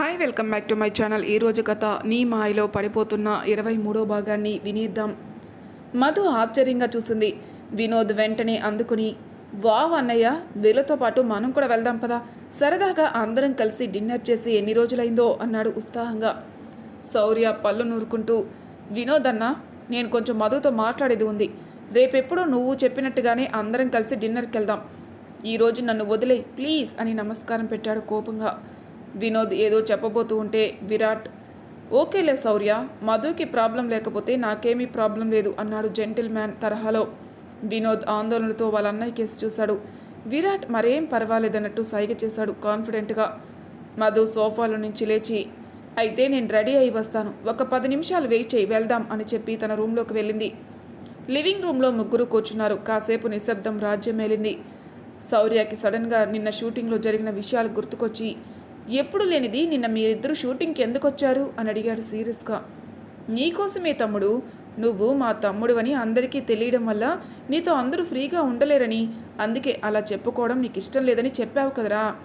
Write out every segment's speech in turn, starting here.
Hi welcome back to my channel ఈరోజు కథ నీ మాయలో పడిపోతున్న ఇరవై మూడో భాగాన్ని వినిద్దాం. మధు ఆశ్చర్యంగా చూసింది. వినోద్ వెంటనే అందుకుని వావ్ అన్నయ్య వీళ్ళతో పాటు మనం కూడా వెళ్దాం పదా. సరదాగా అందరం కలిసి డిన్నర్ చేసి ఎన్ని రోజులైందో అన్నాడు ఉత్సాహంగా. శౌర్య పళ్ళు నూరుకుంటూ వినోద్ అన్న నేను కొంచెం మధుతో మాట్లాడేది ఉంది. రేపెప్పుడు నువ్వు చెప్పినట్టుగానే అందరం కలిసి డిన్నర్కి వెళ్దాం ఈరోజు నన్ను వదిలే ప్లీజ్ అని నమస్కారం పెట్టాడు కోపంగా. వినోద్ ఏదో చెప్పబోతూ ఉంటే విరాట్ ఓకేలే శౌర్య మధుకి ప్రాబ్లం లేకపోతే నాకేమీ ప్రాబ్లం లేదు అన్నాడు జెంటిల్ మ్యాన్ తరహాలో. వినోద్ ఆందోళనతో వాళ్ళ అన్నయ్య కేసు చూశాడు. విరాట్ మరేం పర్వాలేదన్నట్టు సైగ చేశాడు కాన్ఫిడెంట్గా. మధు సోఫాలో నుంచి లేచి అయితే నేను రెడీ అయి వస్తాను. ఒక పది నిమిషాలు వెయిట్ చేయి వెళ్దాం అని చెప్పి తన రూమ్లోకి వెళ్ళింది. లివింగ్ రూమ్లో ముగ్గురు కూర్చున్నారు. కాసేపు నిశ్శబ్దం రాజ్యమేలింది శౌర్యకి సడన్గా నిన్న షూటింగ్లో జరిగిన విషయాలు గుర్తుకొచ్చి ఎప్పుడు లేనిది నిన్న మీరిద్దరు షూటింగ్కి ఎందుకు వచ్చారు అని అడిగాడు సీరియస్గా. నీకోసమే తమ్ముడు. నువ్వు మా తమ్ముడువని అందరికీ తెలియడం వల్ల నీతో అందరూ ఫ్రీగా ఉండలేరని. అందుకే అలా చెప్పుకోవడం నీకు ఇష్టం లేదని చెప్పావు కదరా.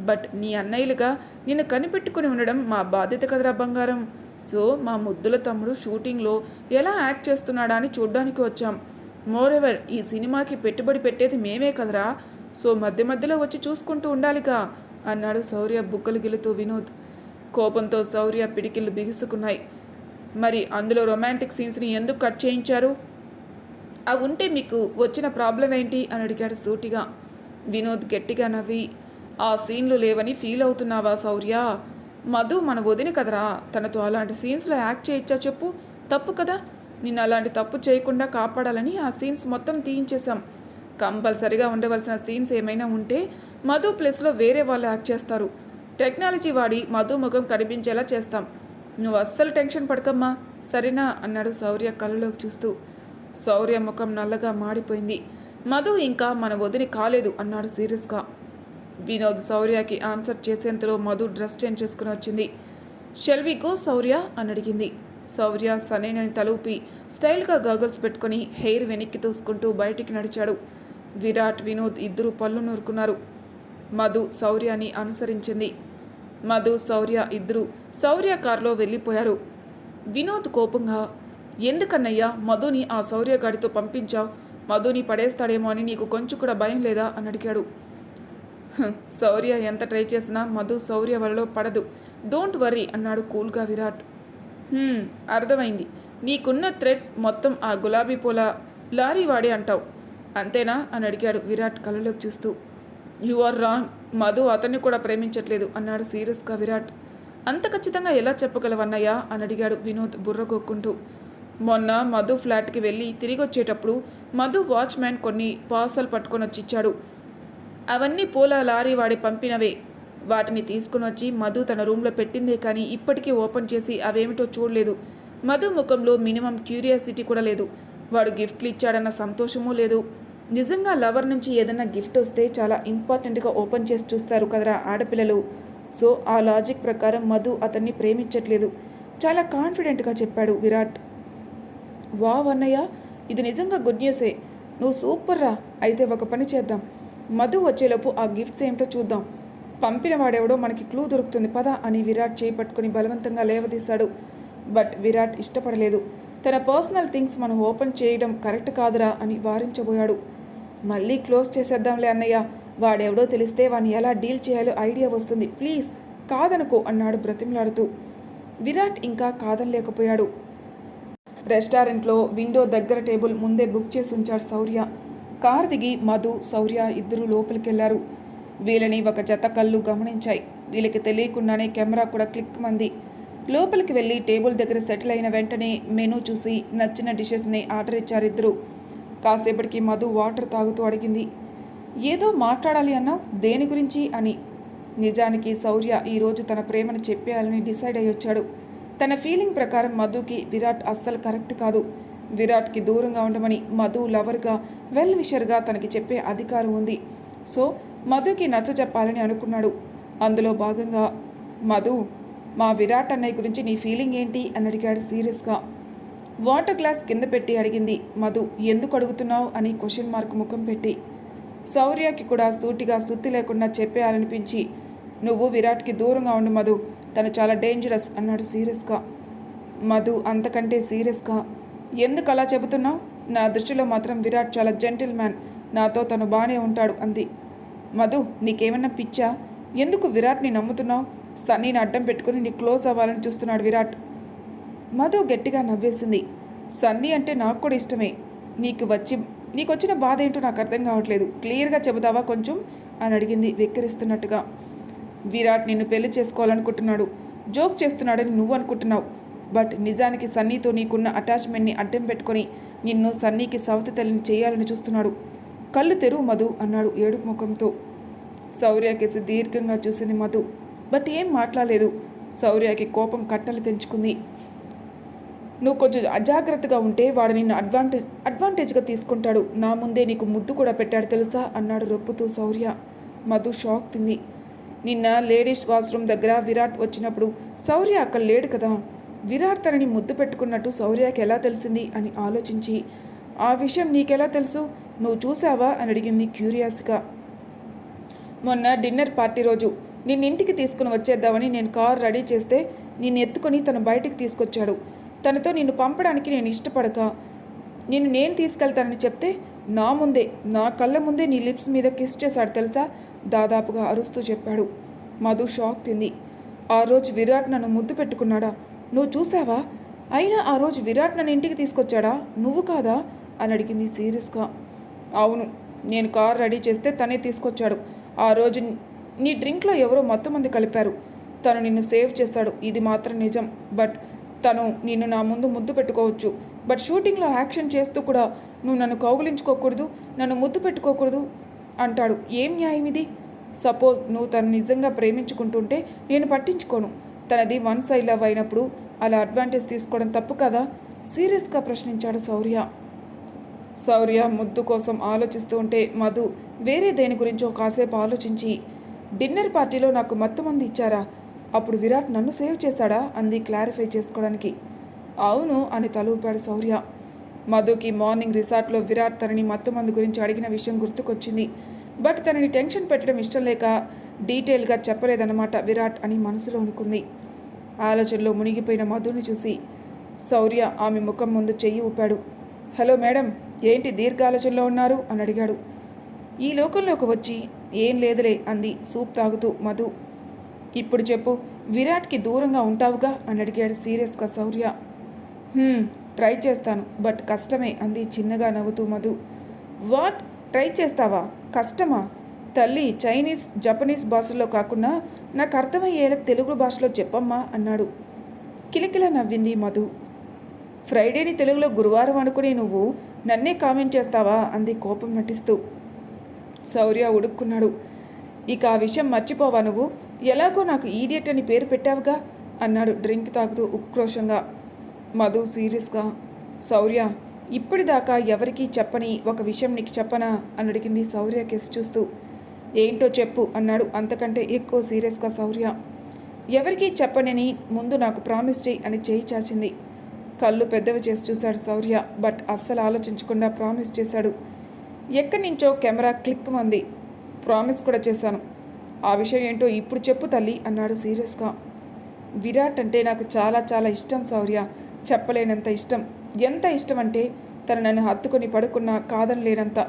బట్ నీ అన్నయ్యలుగా నిన్ను కనిపెట్టుకుని ఉండడం మా బాధ్యత కదరా బంగారం. సో మా ముద్దుల తమ్ముడు షూటింగ్లో ఎలా యాక్ట్ చేస్తున్నాడా అని చూడ్డానికి వచ్చాం. మోరెవర్ ఈ సినిమాకి పెట్టుబడి పెట్టేది మేమే కదరా. సో మధ్య మధ్యలో వచ్చి చూసుకుంటూ ఉండాలిగా. అన్నాడు శౌర్య బుక్కలు గిలుతూ వినోద్. కోపంతో శౌర్య పిడికిళ్ళు బిగుసుకున్నాయి. మరి అందులో రొమాంటిక్ సీన్స్ని ఎందుకు కట్ చేయించారు? అవి ఉంటే మీకు వచ్చిన ప్రాబ్లం ఏంటి? అని అడిగాడు సూటిగా. వినోద్ గట్టిగా నవ్వి ఆ సీన్లు లేవని ఫీల్ అవుతున్నావా శౌర్య? మధు మన వదిన కదరా? తనతో అలాంటి సీన్స్లో యాక్ట్ చేయించా చెప్పు. తప్పు కదా? నిన్ను అలాంటి తప్పు చేయకుండా కాపాడాలని ఆ సీన్స్ మొత్తం తీయించేశాం. కంపల్సరిగా ఉండవలసిన సీన్స్ ఏమైనా ఉంటే మధు ప్లేస్లో వేరే వాళ్ళు యాక్ట్ చేస్తారు. టెక్నాలజీ వాడి మధు ముఖం కనిపించేలా చేస్తాం. నువ్వు అస్సలు టెన్షన్ పడకమ్మా. సరేనా? అన్నాడు శౌర్య కళ్ళలోకి చూస్తూ. శౌర్య ముఖం నల్లగా మాడిపోయింది. మధు ఇంకా మన వదిని కాలేదు అన్నాడు సీరియస్గా. వినోద్ శౌర్యకి ఆన్సర్ చేసేంతలో మధు డ్రెస్ చేంజ్ చేసుకుని వచ్చింది. Shall we go Shaurya? అని అడిగింది. శౌర్య సనేనని తలూపి స్టైల్గా గాగుల్స్ పెట్టుకొని హెయిర్ వెనక్కి తోసుకుంటూ బయటికి నడిచాడు. విరాట్ వినోద్ ఇద్దరు పళ్ళు నూరుకున్నారు. మధు శౌర్యాన్ని అనుసరించింది. మధు శౌర్య ఇద్దరు శౌర్య కారులో వెళ్ళిపోయారు. వినోద్ కోపంగా ఎందుకన్నయ్యా మధుని ఆ శౌర్య గాడితో పంపించావు? మధుని పడేస్తాడేమో అని నీకు కొంచెం కూడా భయం లేదా అని అడిగాడు. శౌర్య ఎంత ట్రై చేసినా మధు శౌర్య వలలో పడదు. డోంట్ వర్రీ అన్నాడు కూల్గా విరాట్. అర్థమైంది. నీకున్న థ్రెడ్ మొత్తం ఆ గులాబీ పూల లారీ వాడే అంటావు. అంతేనా? అని అడిగాడు విరాట్ కళ్ళలోకి చూస్తూ. You are wrong. మధు అతన్ని కూడా ప్రేమించట్లేదు అన్నాడు సీరియస్గా విరాట్. అంత ఖచ్చితంగా ఎలా చెప్పగలవన్నయ్యా? అని అడిగాడు వినోద్ బుర్రగొక్కుంటూ. మొన్న మధు ఫ్లాట్కి వెళ్ళి తిరిగి వచ్చేటప్పుడు మధు వాచ్మ్యాన్ కొన్ని పార్సల్ పట్టుకొని వచ్చి ఇచ్చాడు. అవన్నీ పూల లారీ వాడి పంపినవే. వాటిని తీసుకుని వచ్చి మధు తన రూమ్లో పెట్టిందే కానీ ఇప్పటికీ ఓపెన్ చేసి అవేమిటో చూడలేదు. మధు ముఖంలో మినిమం క్యూరియాసిటీ కూడా లేదు. వాడు గిఫ్ట్లు ఇచ్చాడన్న సంతోషమూ లేదు. నిజంగా లవర్ నుంచి ఏదైనా గిఫ్ట్ వస్తే చాలా ఇంపార్టెంట్గా ఓపెన్ చేసి చూస్తారు కదరా ఆడపిల్లలు. సో ఆ లాజిక్ ప్రకారం మధు అతన్ని ప్రేమించట్లేదు. చాలా కాన్ఫిడెంట్గా చెప్పాడు విరాట్. వావ్ అన్నయ్య ఇది నిజంగా గుడ్ న్యూసే. నువ్వు సూపర్ రా. అయితే ఒక పని చేద్దాం. మధు వచ్చేలోపు ఆ గిఫ్ట్స్ ఏమిటో చూద్దాం. పంపిన వాడెవడో మనకి క్లూ దొరుకుతుంది. పదా అని విరాట్ చేయి పట్టుకుని బలవంతంగా లేవదీశాడు. బట్ విరాట్ ఇష్టపడలేదు. తన పర్సనల్ థింగ్స్ మనం ఓపెన్ చేయడం కరెక్ట్ కాదురా అని వారించబోయాడు. మళ్ళీ క్లోజ్ చేసేద్దాంలే అన్నయ్య. వాడెవడో తెలిస్తే వాడిని ఎలా డీల్ చేయాలో ఐడియా వస్తుంది. ప్లీజ్ కాదనుకో అన్నాడు బ్రతిమలాడుతూ. విరాట్ ఇంకా కాదనలేకపోయాడు. రెస్టారెంట్లో విండో దగ్గర టేబుల్ ముందే బుక్ చేసి ఉంచాడు శౌర్య. కార్ దిగి మధు శౌర్య ఇద్దరు లోపలికెళ్ళారు. వీళ్ళని ఒక జత కళ్ళు గమనించాయి. వీళ్ళకి తెలియకుండానే కెమెరా కూడా క్లిక్ మంది. లోపలికి వెళ్ళి టేబుల్ దగ్గర సెటిల్ అయిన వెంటనే మెనూ చూసి నచ్చిన డిషెస్ని ఆర్డర్ ఇచ్చారు ఇద్దరు కాసేపటికి మధు వాటర్ తాగుతూ అడిగింది ఏదో మాట్లాడాలి అన్నావు? దేని గురించి? అని. నిజానికి శౌర్య ఈరోజు తన ప్రేమను చెప్పేయాలని డిసైడ్ అయ్యి వచ్చాడు. తన ఫీలింగ్ ప్రకారం మధుకి విరాట్ అస్సలు కరెక్ట్ కాదు. విరాట్కి దూరంగా ఉండమని మధు లవర్గా వెల్ విషర్గా తనకి చెప్పే అధికారం ఉంది. సో మధుకి నచ్చ చెప్పాలని అనుకున్నాడు. అందులో భాగంగా మధు మా విరాట్ అన్నయ్య గురించి నీ ఫీలింగ్ ఏంటి? అని అడిగాడు సీరియస్గా. వాటర్ గ్లాస్ కింద పెట్టి అడిగింది. మధు ఎందుకు అడుగుతున్నావు? అని క్వశ్చన్ మార్క్ ముఖం పెట్టి. శౌర్యకి కూడా సూటిగా సుత్తి లేకుండా చెప్పేయాలనిపించి నువ్వు విరాట్కి దూరంగా ఉండు మధు. తను చాలా డేంజరస్ అన్నాడు సీరియస్గా. మధు అంతకంటే సీరియస్గా. ఎందుకు అలా చెబుతున్నావు? నా దృష్టిలో మాత్రం విరాట్ చాలా జెంటిల్ మ్యాన్ నాతో తను బాగానే ఉంటాడు అంది. మధు నీకేమన్నా పిచ్చా? ఎందుకు విరాట్ని నమ్ముతున్నావు? సన్నీని అడ్డం పెట్టుకుని నీ క్లోజ్ అవ్వాలని చూస్తున్నాడు విరాట్. మధు గట్టిగా నవ్వేసింది. సన్నీ అంటే నాకు కూడా ఇష్టమే. నీకు వచ్చి నీకు వచ్చిన బాధ ఏంటో నాకు అర్థం కావట్లేదు. క్లియర్గా చెబుతావా కొంచెం? అని అడిగింది వెక్కిరిస్తున్నట్టుగా. విరాట్ నిన్ను పెళ్ళి చేసుకోవాలనుకుంటున్నాడు. జోక్ చేస్తున్నాడని నువ్వు అనుకుంటున్నావు. బట్ నిజానికి సన్నీతో నీకున్న అటాచ్మెంట్ని అడ్డం పెట్టుకొని నిన్ను సన్నీకి సవతి తల్లిని చేయాలని చూస్తున్నాడు. కళ్ళు తెరువు మధు అన్నాడు ఏడుపు ముఖంతో. శౌర్యకేసి దీర్ఘంగా చూసింది మధు. బట్ ఏం మాట్లాడలేదు. శౌర్యకి కోపం కట్టలు తెంచుకుంది. నువ్వు కొంచెం అజాగ్రత్తగా ఉంటే వాడు నిన్ను అడ్వాంటేజ్ అడ్వాంటేజ్గా తీసుకుంటాడు. నా ముందే నీకు ముద్దు కూడా పెట్టాడు తెలుసా? అన్నాడు రొప్పుతూ శౌర్య. మధు షాక్ తింది. నిన్న లేడీస్ వాష్రూమ్ దగ్గర విరాట్ వచ్చినప్పుడు శౌర్య అక్కడ లేడు కదా? విరాట్ తనని ముద్దు పెట్టుకున్నట్టు శౌర్యకి ఎలా తెలిసింది అని ఆలోచించి ఆ విషయం నీకెలా తెలుసు? నువ్వు చూసావా అని అడిగింది క్యూరియాస్గా మొన్న డిన్నర్ పార్టీ రోజు. నిన్నింటికి తీసుకుని వచ్చేద్దామని నేను కార్ రెడీ చేస్తే నిన్ను ఎత్తుకొని తను బయటికి తీసుకొచ్చాడు. తనతో నిన్ను పంపడానికి నేను ఇష్టపడక. నిన్ను నేను తీసుకెళ్తానని చెప్తే నా ముందే నా కళ్ళ ముందే నీ లిప్స్ మీద కిస్ చేశాడు తెలుసా? దాదాపుగా అరుస్తూ చెప్పాడు. మధు షాక్ తింది. ఆ రోజు విరాట్ నన్ను ముద్దు పెట్టుకున్నాడా? నువ్వు చూసావా? అయినా ఆ రోజు విరాట్ నన్ను ఇంటికి తీసుకొచ్చాడా? నువ్వు కాదా? అని అడిగింది సీరియస్గా. అవును నేను కార్ రెడీ చేస్తే తనే తీసుకొచ్చాడు. ఆ రోజు నీ డ్రింక్లో ఎవరో మొత్తం మంది కలిపారు. తను నిన్ను సేవ్ చేస్తాడు. ఇది మాత్రం నిజం. బట్ తను నిన్ను నా ముందు ముద్దు పెట్టుకోవచ్చు. బట్ షూటింగ్లో యాక్షన్ చేస్తూ కూడా నువ్వు నన్ను కౌగులించుకోకూడదు నన్ను ముద్దు పెట్టుకోకూడదు అంటాడు. ఏం న్యాయం ఇది? సపోజ్ నువ్వు తను నిజంగా ప్రేమించుకుంటుంటే నేను పట్టించుకోను. తనది వన్ సైడ్ లవ్ అయినప్పుడు అలా అడ్వాంటేజ్ తీసుకోవడం తప్పు కదా? సీరియస్గా ప్రశ్నించాడు శౌర్య. శౌర్య ముద్దు కోసం ఆలోచిస్తూ ఉంటే మధు వేరే దేని గురించో కాసేపు ఆలోచించి డిన్నర్ పార్టీలో నాకు మత్తు మంది ఇచ్చారా? అప్పుడు విరాట్ నన్ను సేవ్ చేశాడా? అంది క్లారిఫై చేసుకోవడానికి. అవును అని తలూపాడు శౌర్య. మధుకి మార్నింగ్ రిసార్ట్లో విరాట్ తనని మత్తు మందు గురించి అడిగిన విషయం గుర్తుకొచ్చింది. బట్ తనని టెన్షన్ పెట్టడం ఇష్టం లేక డీటెయిల్గా చెప్పలేదన్నమాట విరాట్ అని మనసులో అనుకుంది. ఆలోచనలో మునిగిపోయిన మధుని చూసి శౌర్య ఆమె ముఖం ముందు చెయ్యి ఊపాడు. హలో మేడం ఏంటి దీర్ఘ ఆలోచనలో ఉన్నారు? అని అడిగాడు. ఈ లోకంలోకి వచ్చి ఏం లేదులే అంది. సూప్ తాగుతూ మధు. ఇప్పుడు చెప్పు విరాట్కి దూరంగా ఉంటావుగా? అని అడిగాడు సీరియస్గా శౌర్య. ట్రై చేస్తాను బట్ కష్టమే అంది చిన్నగా నవ్వుతూ మధు. వాట్? ట్రై చేస్తావా? కష్టమా? తల్లి చైనీస్ జపనీస్ భాషల్లో కాకుండా నాకు అర్థమయ్యేలా తెలుగు భాషలో చెప్పమ్మా అన్నాడు. కిలకిల నవ్వింది మధు. ఫ్రైడేని తెలుగులో గురువారం అనుకుని నువ్వు నన్నే కామెంట్ చేస్తావా? అంది కోపం నటిస్తూ. శౌర్య ఉడుక్కున్నాడు. ఇక ఆ విషయం మర్చిపోవా నువ్వు? ఎలాగో నాకు ఈడియట్ అని పేరు పెట్టావుగా అన్నాడు డ్రింక్ తాగుతూ ఉక్రోషంగా. మధు సీరియస్గా శౌర్య ఇప్పటిదాకా ఎవరికీ చెప్పని ఒక విషయం నీకు చెప్పనా? అని అడిగింది శౌర్య కేసు చూస్తూ. ఏంటో చెప్పు అన్నాడు అంతకంటే ఎక్కువ సీరియస్గా శౌర్య. ఎవరికీ చెప్పనని ముందు నాకు ప్రామిస్ చేయి అని చేయి చాచింది. కళ్ళు పెద్దవి చేసి చూశాడు శౌర్య బట్ అస్సలు ఆలోచించకుండా ప్రామిస్ చేశాడు. ఎక్కడి నుంచో కెమెరా క్లిక్ మంది. ప్రామిస్ కూడా చేశాను. ఆ విషయం ఏంటో ఇప్పుడు చెప్పు తల్లి అన్నాడు సీరియస్గా. విరాట్ అంటే నాకు చాలా చాలా ఇష్టం శౌర్య. చెప్పలేనంత ఇష్టం. ఎంత ఇష్టం అంటే తను నన్ను హత్తుకొని పడుకున్నా కాదనలేనంత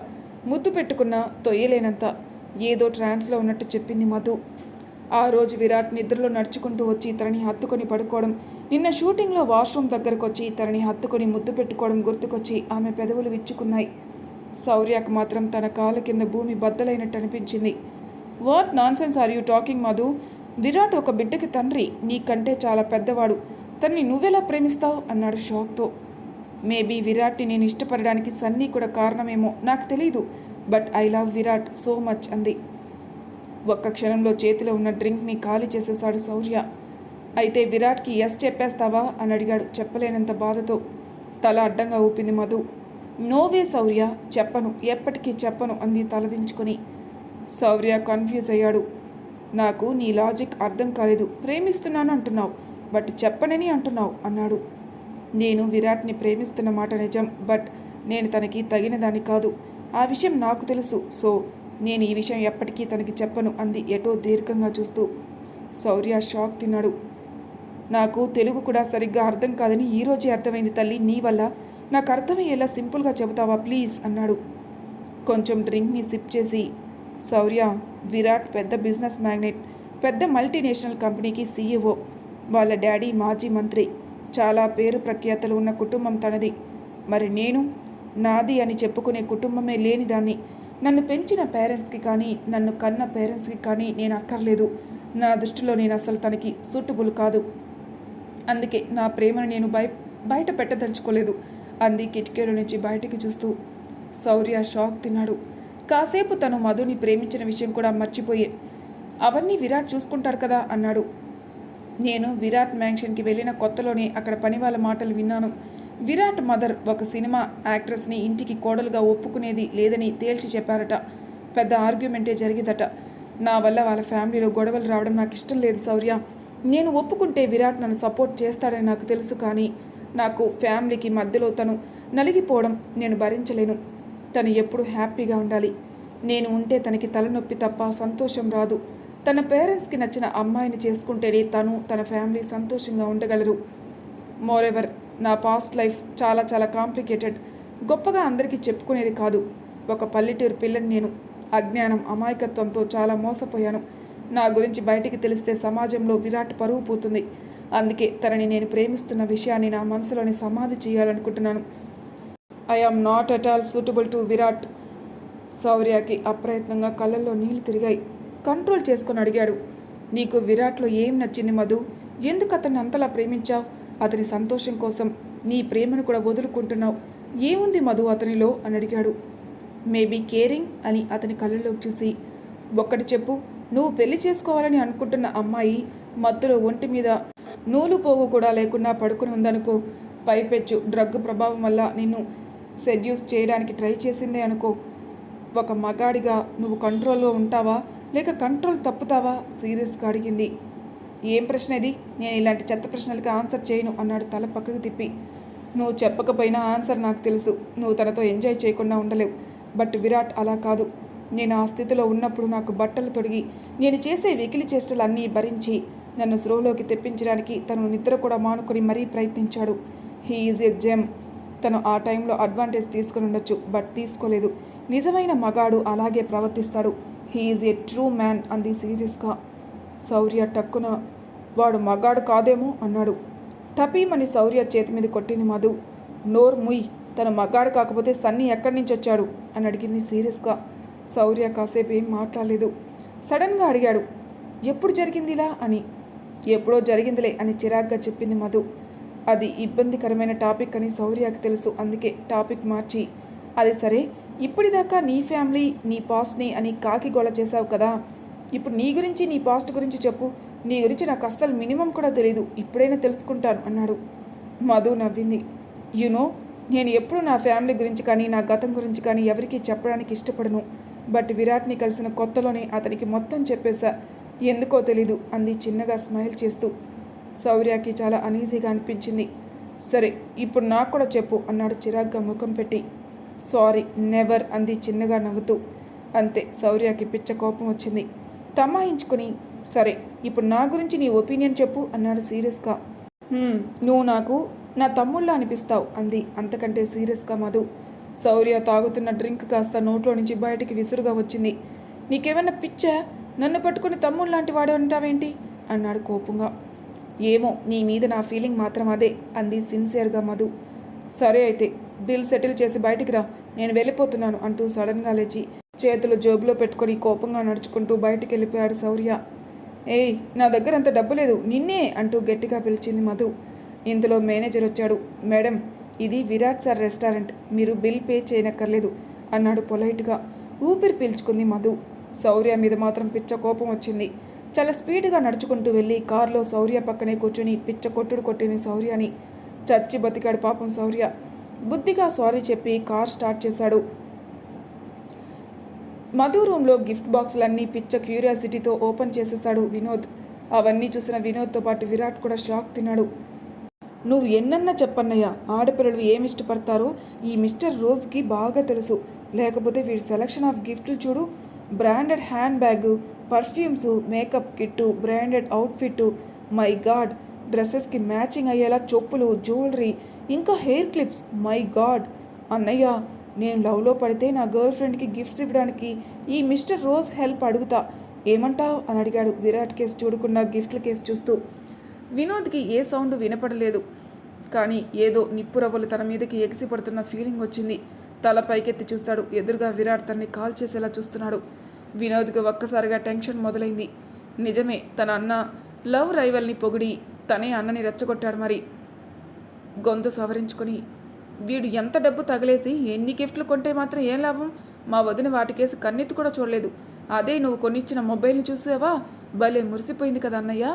ముద్దు పెట్టుకున్నా తొయ్యలేనంత. ఏదో ట్రాన్స్లో ఉన్నట్టు చెప్పింది మధు. ఆ రోజు విరాట్ నిద్రలో నడుచుకుంటూ వచ్చి తనని హత్తుకొని పడుకోవడం నిన్న షూటింగ్లో వాష్రూమ్ దగ్గరకు వచ్చి తనని హత్తుకొని ముద్దు పెట్టుకోవడం గుర్తుకొచ్చి ఆమె పెదవులు విచ్చుకున్నాయి. శౌర్యకు మాత్రం తన కాళ్ళ కింద భూమి బద్దలైనట్టు అనిపించింది what nonsense are you talking Madhu? Virat ఒక బిడ్డకి తండ్రి నీకంటే చాలా పెద్దవాడు. తన్ని నువ్వెలా ప్రేమిస్తావు? అన్నాడు షాక్తో. మేబీ విరాట్ని నేను ఇష్టపడడానికి సన్నీ కూడా కారణమేమో నాకు తెలీదు but I love Virat so much అంది. ఒక్క క్షణంలో చేతిలో ఉన్న డ్రింక్ని ఖాళీ చేసేశాడు శౌర్య అయితే విరాట్కి ఎస్ చెప్పేస్తావా? అని అడిగాడు చెప్పలేనంత బాధతో. తల అడ్డంగా ఊపింది మధు. నోవే శౌర్య చెప్పను ఎప్పటికీ చెప్పను అంది తలదించుకొని. శౌర్య కన్ఫ్యూజ్ అయ్యాడు. నాకు నీ లాజిక్ అర్థం కాలేదు. ప్రేమిస్తున్నాను అంటున్నావు బట్ చెప్పనని అంటున్నావు అన్నాడు. నేను విరాట్ని ప్రేమిస్తున్న మాట నిజం బట్ నేను తనకి తగిన దాన్ని కాదు. ఆ విషయం నాకు తెలుసు సో నేను ఈ విషయం ఎప్పటికీ తనకి చెప్పను అంది ఎటో దీర్ఘంగా చూస్తూ. శౌర్య షాక్ తిన్నాడు. నాకు తెలుగు కూడా సరిగ్గా అర్థం కాదని ఈరోజే అర్థమైంది తల్లి నీ వల్ల నాకు అర్థమయ్యేలా సింపుల్గా చెబుతావా ప్లీజ్? అన్నాడు. కొంచెం డ్రింక్ని సిప్ చేసి శౌర్య విరాట్ పెద్ద బిజినెస్ మ్యాగ్నెట్ పెద్ద మల్టీనేషనల్ కంపెనీకి సీఈఓ వాళ్ళ డాడీ మాజీ మంత్రి చాలా పేరు ప్రఖ్యాతలు ఉన్న కుటుంబం తనది. మరి నేను? నాది అని చెప్పుకునే కుటుంబమే లేని దాన్ని. నన్ను పెంచిన పేరెంట్స్కి కానీ నన్ను కన్న పేరెంట్స్కి కానీ నేను అక్కర్లేదు. నా దృష్టిలో నేను అసలు తనకి సూటబుల్ కాదు. అందుకే నా ప్రేమను నేను బయ బయట పెట్టదలుచుకోలేదు. అంది కిటికీల నుంచి బయటికి చూస్తూ. శౌర్య షాక్ తిన్నాడు. కాసేపు తను మధుని ప్రేమించిన విషయం కూడా మర్చిపోయే. అవన్నీ విరాట్ చూసుకుంటాడు కదా అన్నాడు. నేను విరాట్ మ్యాన్షన్కి వెళ్ళిన కొత్తలోనే అక్కడ పని వాళ్ళ మాటలు విన్నాను. విరాట్ మదర్ ఒక సినిమా యాక్ట్రెస్ని ఇంటికి కోడలుగా ఒప్పుకునేది లేదని తేల్చి చెప్పారట. పెద్ద ఆర్గ్యుమెంటే జరిగిందట. నా వల్ల వాళ్ళ ఫ్యామిలీలో గొడవలు రావడం నాకు ఇష్టం లేదు శౌర్య. నేను ఒప్పుకుంటే విరాట్ నన్ను సపోర్ట్ చేస్తాడని నాకు తెలుసు కానీ నాకు ఫ్యామిలీకి మధ్యలో తను నలిగిపోవడం నేను భరించలేను. తను ఎప్పుడు హ్యాపీగా ఉండాలి. నేను ఉంటే తనకి తలనొప్పి తప్ప సంతోషం రాదు. తన పేరెంట్స్కి నచ్చిన అమ్మాయిని చేసుకుంటేనే తను తన ఫ్యామిలీ సంతోషంగా ఉండగలరు. మోరెవర్ నా పాస్ట్ లైఫ్ చాలా చాలా కాంప్లికేటెడ్. గొప్పగా అందరికీ చెప్పుకునేది కాదు. ఒక పల్లెటూరు పిల్లని నేను. అజ్ఞానం అమాయకత్వంతో చాలా మోసపోయాను. నా గురించి బయటికి తెలిస్తే సమాజంలో విరాట్ పరువు పోతుంది. అందుకే తనని నేను ప్రేమిస్తున్న విషయాన్ని నా మనసులోని సమాధి చేయాలనుకుంటున్నాను. I am not at all suitable to Virat శౌర్యకి అప్రయత్నంగా కళ్ళల్లో నీళ్ళు తిరిగాయి. కంట్రోల్ చేసుకొని అడిగాడు. నీకు విరాట్లో ఏం నచ్చింది మధు? ఎందుకు అతన్ని అంతలా ప్రేమించావు? అతని సంతోషం కోసం నీ ప్రేమను కూడా వదులుకుంటున్నావు. ఏముంది మధు అతనిలో? అని అడిగాడు. మేబీ కేరింగ్ అని అతని కళ్ళల్లోకి చూసి. ఒక్కటి చెప్పు నువ్వు పెళ్ళి చేసుకోవాలని అనుకుంటున్న అమ్మాయి మత్తులో ఒంటి మీద నూలు పోగు కూడా లేకుండా పడుకుని ఉందనుకో. పైపెచ్చు డ్రగ్ ప్రభావం వల్ల నిన్ను సెడ్యూస్ చేయడానికి ట్రై చేసిందే అనుకో. ఒక మగాడిగా నువ్వు కంట్రోల్లో ఉంటావా? లేక కంట్రోల్ తప్పుతావా? సీరియస్గా అడిగింది. ఏం ప్రశ్న ఇది? నేను ఇలాంటి చెత్త ప్రశ్నలకి ఆన్సర్ చేయను అన్నాడు తల పక్కకు తిప్పి. నువ్వు చెప్పకపోయినా ఆన్సర్ నాకు తెలుసు. నువ్వు తనతో ఎంజాయ్ చేయకుండా ఉండలేవు. బట్ విరాట్ అలా కాదు. నేను ఆ స్థితిలో ఉన్నప్పుడు నాకు బట్టలు తొడిగి నేను చేసే వెకిలి చేష్టలన్నీ భరించి నన్ను స్రోలోకి తెప్పించడానికి తను నిద్ర కూడా మానుకొని మరీ ప్రయత్నించాడు. He is a gem. తను ఆ టైంలో అడ్వాంటేజ్ తీసుకుని ఉండొచ్చు బట్ తీసుకోలేదు. నిజమైన మగాడు అలాగే ప్రవర్తిస్తాడు. He is a true man అంది సీరియస్గా. శౌర్య టక్కున వాడు మగాడు కాదేమో అన్నాడు. టపీమని శౌర్య చేతి మీద కొట్టింది మధు. నోర్ ముయ్ తను మగాడు కాకపోతే సన్నీ ఎక్కడి నుంచి వచ్చాడు? అని అడిగింది సీరియస్గా. శౌర్య కాసేపు ఏం మాట్లాడలేదు. సడన్గా అడిగాడు ఎప్పుడు జరిగింది ఇలా? అని. ఎప్పుడో జరిగిందిలే అని చిరాగ్గా చెప్పింది మధు. అది ఇబ్బందికరమైన టాపిక్ అని శౌర్యకి తెలుసు. అందుకే టాపిక్ మార్చి అది సరే ఇప్పటిదాకా నీ ఫ్యామిలీ నీ పాస్ట్ని అని కాకి గోళ చేశావు కదా. ఇప్పుడు నీ గురించి నీ పాస్ట్ గురించి చెప్పు. నీ గురించి నాకు అస్సలు మినిమం కూడా తెలియదు ఇప్పుడైనా తెలుసుకుంటాను అన్నాడు. మధు నవ్వింది. యునో నేను ఎప్పుడు నా ఫ్యామిలీ గురించి కానీ నా గతం గురించి కానీ ఎవరికీ చెప్పడానికి ఇష్టపడను. బట్ విరాట్ని కలిసిన కొత్తలోనే అతనికి మొత్తం చెప్పేశా. ఎందుకో తెలీదు అంది చిన్నగా స్మైల్ చేస్తూ. శౌర్యకి చాలా అనీజీగా అనిపించింది. సరే ఇప్పుడు నాకు కూడా చెప్పు అన్నాడు చిరాగ్గా ముఖం పెట్టి. సారీ నెవర్ అంది చిన్నగా నవ్వుతూ. అంతే శౌర్యకి పిచ్చ కోపం వచ్చింది. తమాయించుకొని సరే ఇప్పుడు నా గురించి నీ ఒపీనియన్ చెప్పు అన్నాడు సీరియస్గా. నువ్వు నాకు నా తమ్ముళ్ళ అనిపిస్తావు అంది అంతకంటే సీరియస్గా మధు. శౌర్య తాగుతున్న డ్రింక్ కాస్త నోట్లో నుంచి బయటికి విసురుగా వచ్చింది. నీకేమన్నా పిచ్చా? నన్ను పట్టుకుని తమ్ముడు లాంటి వాడే ఉంటావేంటి? అన్నాడు కోపంగా. ఏమో నీ మీద నా ఫీలింగ్ మాత్రం అదే అంది సిన్సియర్గా మధు. సరే అయితే బిల్ సెటిల్ చేసి బయటికి రా నేను వెళ్ళిపోతున్నాను అంటూ సడన్గా లేచి చేతులు జోబులో పెట్టుకొని కోపంగా నడుచుకుంటూ బయటికి వెళ్ళిపోయాడు శౌర్య. ఏయ్ నా దగ్గర అంత డబ్బు లేదు నిన్నే అంటూ గట్టిగా పిలిచింది మధు. ఇంతలో మేనేజర్ వచ్చాడు. మేడం ఇది విరాట్ సార్ రెస్టారెంట్ మీరు బిల్ పే చేయనక్కర్లేదు అన్నాడు పొలైట్గా. ఊపిరి పీల్చుకుంది మధు. శౌర్య మీద మాత్రం పిచ్చ కోపం వచ్చింది. చాలా స్పీడ్గా నడుచుకుంటూ వెళ్ళి కారులో శౌర్య పక్కనే కూర్చుని పిచ్చ కొట్టుడు కొట్టింది శౌర్యని చచ్చి బతికాడు పాపం శౌర్య బుద్ధిగా సారీ చెప్పి కార్ స్టార్ట్ చేశాడు. మధు రూమ్లో గిఫ్ట్ బాక్సులన్నీ పిచ్చ క్యూరియాసిటీతో ఓపెన్ చేసేశాడు వినోద్. అవన్నీ చూసిన వినోద్తో పాటు విరాట్ కూడా షాక్ తిన్నాడు. నువ్వు ఎన్నన్నా చెప్పన్నయ్యా ఆడపిల్లలు ఏమి ఇష్టపడతారో ఈ మిస్టర్ రోజ్కి బాగా తెలుసు. లేకపోతే వీడి సెలక్షన్ ఆఫ్ గిఫ్ట్లు చూడు branded hand bag perfumes makeup kit branded outfit my god డ్రెస్సెస్కి matching అయ్యేలా చెప్పులు జ్యువెలరీ ఇంకా హెయిర్ క్లిప్స్ మై గాడ్. అన్నయ్య నేను లవ్లో పడితే నా గర్ల్ ఫ్రెండ్కి గిఫ్ట్స్ ఇవ్వడానికి ఈ మిస్టర్ రోజ్ హెల్ప్ అడుగుతా. ఏమంటావ్? అని అడిగాడు విరాట్ కేసు చూడకుండా గిఫ్ట్ల కేసు చూస్తూ. వినోద్కి ఏ సౌండ్ వినపడలేదు. కానీ ఏదో నిప్పురవ్వలు తన మీదకి ఎగిసి పడుతున్న ఫీలింగ్ వచ్చింది. తల పైకెత్తి చూస్తాడు. ఎదురుగా విరాట్ తన్ని కాల్ చేసేలా చూస్తున్నాడు. వినోద్కు ఒక్కసారిగా టెన్షన్ మొదలైంది. నిజమే తన అన్న లవ్ రైవల్ని పొగిడి తనే అన్నని రెచ్చగొట్టాడు మరి. గొంతు సవరించుకొని వీడు ఎంత డబ్బు తగిలేసి ఎన్ని గిఫ్ట్లు కొంటే మాత్రం ఏం లాభం? మా వదిన వాటికేసి కన్నెత్తి కూడా చూడలేదు. అదే నువ్వు కొనిచ్చిన మొబైల్ని చూసావా? భలే మురిసిపోయింది కదా అన్నయ్య!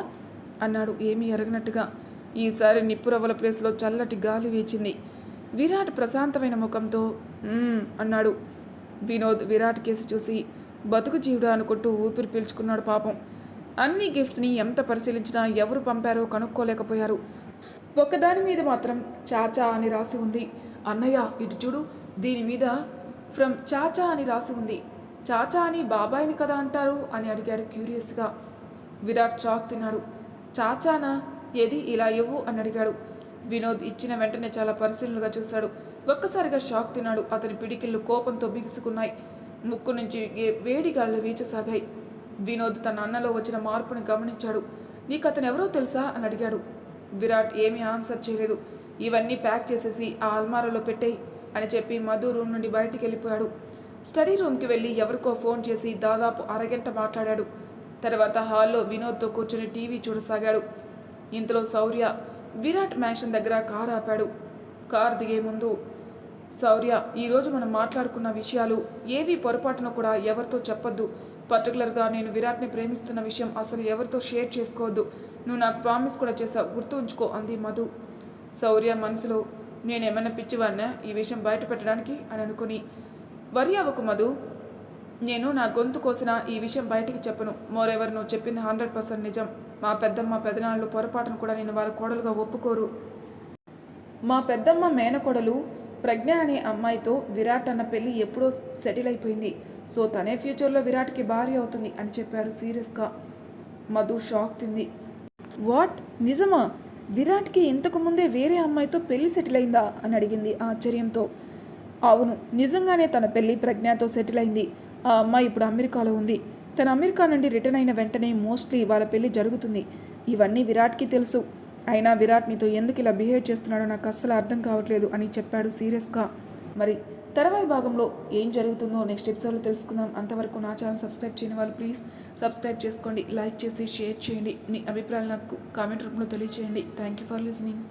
అన్నాడు ఏమీ ఎరగనట్టుగా ఈసారి నిప్పురవ్వల ప్లేస్లో చల్లటి గాలి వీచింది. విరాట్ ప్రశాంతమైన ముఖంతో అన్నాడు. వినోద్ విరాట్ కేసు చూసి బతుకు జీవుడు అనుకుంటూ ఊపిరి పీల్చుకున్నాడు పాపం. అన్ని గిఫ్ట్స్ని ఎంత పరిశీలించినా ఎవరు పంపారో కనుక్కోలేకపోయారు. ఒకదాని మీద మాత్రం చాచా అని రాసి ఉంది. అన్నయ్య ఇటు చూడు దీని మీద ఫ్రమ్ చాచా అని రాసి ఉంది. చాచా అని బాబాయిని కదా అంటారు అని అడిగాడు క్యూరియస్గా. విరాట్ షాక్ తిన్నాడు. చాచానా? ఏది? ఇలా ఇవ్వు అని అడిగాడు. వినోద్ ఇచ్చిన వెంటనే చాలా పరిశీలనగా చూశాడు. ఒక్కసారిగా షాక్ తిన్నాడు. అతని పిడికిళ్ళు కోపంతో బిగుసుకున్నాయి. ముక్కు నుంచి వేడి గాళ్ళు వీచసాగాయి. వినోద్ తన అన్నలో వచ్చిన మార్పుని గమనించాడు. నీకు అతను ఎవరో తెలుసా? అని అడిగాడు. విరాట్ ఏమీ ఆన్సర్ చేయలేదు. ఇవన్నీ ప్యాక్ చేసేసి ఆ అల్మారాలో పెట్టేయి అని చెప్పి మధు రూమ్ నుండి బయటికి వెళ్ళిపోయాడు. స్టడీ రూమ్కి వెళ్ళి ఎవరికో ఫోన్ చేసి దాదాపు అరగంట మాట్లాడాడు. తర్వాత హాల్లో వినోద్తో కూర్చొని టీవీ చూడసాగాడు. ఇంతలో శౌర్య విరాట్ మ్యాన్షన్ దగ్గర కారు ఆపాడు. కారు దిగే ముందు శౌర్య ఈరోజు మనం మాట్లాడుకున్న విషయాలు ఏవి పొరపాటున కూడా ఎవరితో చెప్పొద్దు. పర్టికులర్గా నేను విరాట్ని ప్రేమిస్తున్న విషయం అసలు ఎవరితో షేర్ చేసుకోవద్దు. నువ్వు నాకు ప్రామిస్ కూడా చేసావు గుర్తు ఉంచుకో అంది మధు. శౌర్య మనసులో నేనేమైనా పిచ్చివాడినా? ఈ విషయం బయట పెట్టడానికి? అని అనుకుని వరి అవ్వకు మధు. నేను నా గొంతు కోసిన ఈ విషయం బయటికి చెప్పను. మోరెవర్ నువ్వు చెప్పింది హండ్రెడ్ పర్సెంట్ నిజం. మా పెద్దమ్మ పెదనాళ్ళు పొరపాటును కూడా నేను వాళ్ళ కోడలుగా ఒప్పుకోరు. మా పెద్దమ్మ మేనకోడలు ప్రజ్ఞ అనే అమ్మాయితో విరాట్ అన్న పెళ్ళి ఎప్పుడో సెటిల్ అయిపోయింది. సో తనే ఫ్యూచర్లో విరాట్కి భార్య అవుతుంది అని చెప్పారు సీరియస్గా. మధు షాక్ తింది. వాట్? నిజమా? విరాట్కి ఇంతకు ముందే వేరే అమ్మాయితో పెళ్ళి సెటిల్ అయిందా? అని అడిగింది ఆశ్చర్యంతో. అవును నిజంగానే తన పెళ్ళి ప్రజ్ఞతో సెటిల్ అయింది. ఆ అమ్మాయి ఇప్పుడు అమెరికాలో ఉంది. తన అమెరికా నుండి రిటర్న్ అయిన వెంటనే మోస్ట్లీ వాళ్ళ పెళ్ళి జరుగుతుంది. ఇవన్నీ విరాట్కి తెలుసు. అయినా విరాట్ నీతో ఎందుకు ఇలా బిహేవ్ చేస్తున్నాడో నాకు అస్సలు అర్థం కావట్లేదు అని చెప్పాడు సీరియస్గా. మరి తర్వాయి భాగంలో ఏం జరుగుతుందో నెక్స్ట్ ఎపిసోడ్లో తెలుసుకుందాం. అంతవరకు నా ఛానల్ సబ్స్క్రైబ్ చేయని వాళ్ళు ప్లీజ్ సబ్స్క్రైబ్ చేసుకోండి లైక్ చేసి షేర్ చేయండి. మీ అభిప్రాయాలు నాకు కామెంట్ రూపంలో తెలియచేయండి. Thank you for listening